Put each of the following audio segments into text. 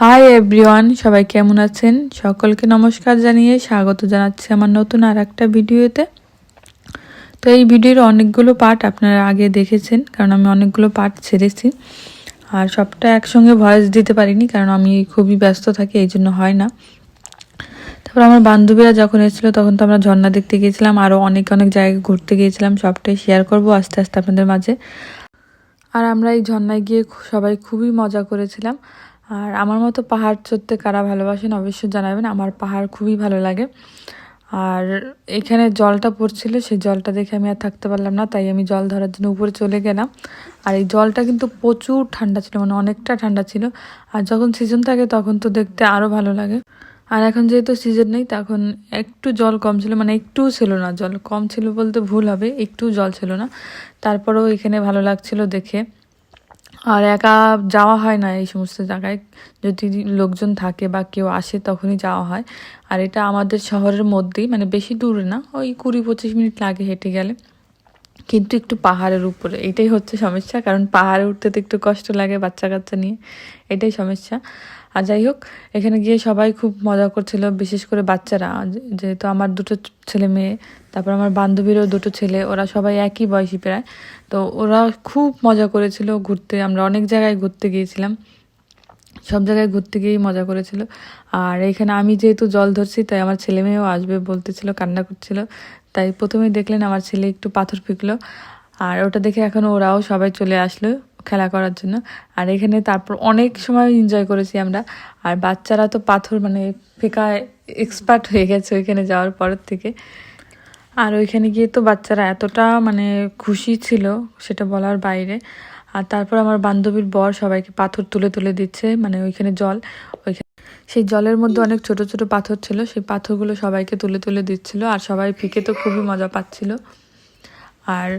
Hi everyone সবাই কেমন আছেন? সকলকে নমস্কার জানিয়ে স্বাগত জানাচ্ছি আমার নতুন আর একটা ভিডিওতে। তো এই ভিডিওর অনেকগুলো পার্ট আপনারা আগে দেখেছেন, কারণ আমি অনেকগুলো পার্ট ছেড়েছি। আর সবটা একসঙ্গে ভয়েস দিতে পারিনি, কারণ আমি খুবই ব্যস্ত থাকি, এই জন্য হয় না। তারপর আমার বান্ধবীরা যখন এসেছিল, তখন তো আমরা ঝর্ণা দেখতে গিয়েছিলাম আরও অনেক অনেক জায়গায় ঘুরতে গিয়েছিলাম, সবটাই শেয়ার করব আস্তে আস্তে আপনাদের মাঝে। আর আমরা এই ঝর্ণায় গিয়ে সবাই খুবই মজা করেছিলাম। আর আমার মতো পাহাড় চড়তে কারা ভালোবাসেন অবশ্যই জানাবেন। আমার পাহাড় খুবই ভালো লাগে। আর এখানে জলটা পড়ছিল, সেই জলটা দেখে আমি আর থাকতে পারলাম না, তাই আমি জল ধরার জন্য উপরে চলে গেলাম। আর এই জলটা কিন্তু প্রচুর ঠান্ডা ছিল মানে অনেকটা ঠান্ডা ছিল। আর যখন সিজন থাকে তখন তো দেখতে আরও ভালো লাগে। আর এখন যেহেতু সিজন নেই, তখন একটু জল কম ছিল মানে একটুও ছিল না। জল কম ছিল বলতে ভুল হবে একটু জল ছিল না। তারপরেও এখানে ভালো লাগছিল দেখে। আর একা যাওয়া হয় না এই সমস্ত জায়গায়। যদি লোকজন থাকে বা কেউ আসে তখনই যাওয়া হয়। আর এটা আমাদের শহরের মধ্যেই মানে বেশি দূরে না, ওই কুড়ি পঁচিশ মিনিট লাগে হেঁটে গেলে। কিন্তু একটু পাহাড়ের উপরে, এটাই হচ্ছে সমস্যা, কারণ পাহাড়ে উঠতে তো একটু কষ্ট লাগে বাচ্চা কাচ্চা নিয়ে, এটাই সমস্যা। আর যাই হোক, এখানে গিয়ে সবাই খুব মজা করছিল, বিশেষ করে বাচ্চারা। যেহেতু আমার দুটো ছেলে মেয়ে, তারপর আমার বান্ধবীরও দুটো ছেলে, ওরা সবাই একই বয়সী প্রায়। তো ওরা খুব মজা করেছিল ঘুরতে, আমরা অনেক জায়গায় ঘুরতে গিয়েছিলাম। সব জায়গায় ঘুরতে গিয়েই মজা করেছিল। আর এখানে আমি যেহেতু জল ধরছি, তাই আমার ছেলে মেয়েও আসবে বলতেছিল, কান্না করছিল। তাই প্রথমেই দেখলেন আমার ছেলে একটু পাথর ফিকলো। আর ওটা দেখে এখন ওরাও সবাই চলে আসলো খেলা করার জন্য। আর এখানে তারপর অনেক সময় এনজয় করেছি আমরা। আর বাচ্চারা তো পাথর মানে ফেঁকা এক্সপার্ট হয়ে গেছে ওইখানে যাওয়ার পরের থেকে। আর ওইখানে গিয়ে তো বাচ্চারা এতটা মানে খুশি ছিল সেটা বলার বাইরে। আর তারপর আমার বান্ধবীর বর সবাইকে পাথর তুলে তুলে দিচ্ছে মানে ওইখানে জল, ওইখানে সেই জলের মধ্যে অনেক ছোট ছোট পাথর ছিল, সেই পাথরগুলো সবাইকে তুলে তুলে দিচ্ছিল আর সবাই ফিকে তো খুবই মজা পাচ্ছিল। আর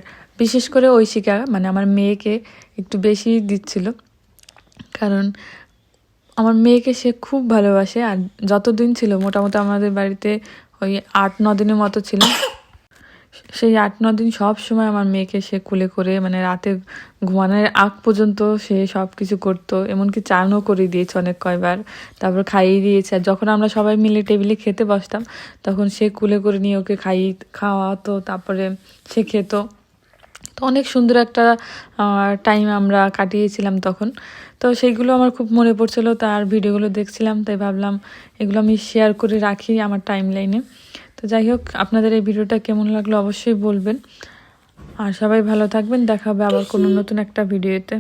বিশেষ করে ঐশিকা মানে আমার মেয়েকে একটু বেশি দিচ্ছিল, কারণ আমার মেয়েকে সে খুব ভালোবাসে আর যতদিন ছিল, মোটামুটি আমাদের বাড়িতে ওই আট, ন দিনের মতো ছিল। সেই আট, ন দিন সব সময় আমার মেয়েকে সে কুলে করে মানে রাতে ঘুমানোর আগ পর্যন্ত সে সব কিছু করতো, এমনকি চানও করে দিয়েছে অনেক কয়বার, তারপর খাইয়ে দিয়েছে। আর যখন আমরা সবাই মিলে টেবিলে খেতে বসতাম, তখন সে কুলে করে নিয়ে ওকে খাইয়ে খাওয়াতো, তারপরে সে খেত। তো অনেক সুন্দর একটা টাইম আমরা কাটিয়েছিলাম তখন। তো সেইগুলো আমার খুব মনে পড়ছিল, তার ভিডিওগুলো দেখছিলাম, তাই ভাবলাম এগুলো আমি শেয়ার করে রাখি আমার টাইম লাইনে তো যাই হোক আপনাদের এই ভিডিওটা কেমন লাগল অবশ্যই বলবেন। আর সবাই ভালো থাকবেন দেখা হবে আবার কোনো নতুন একটা ভিডিওতে।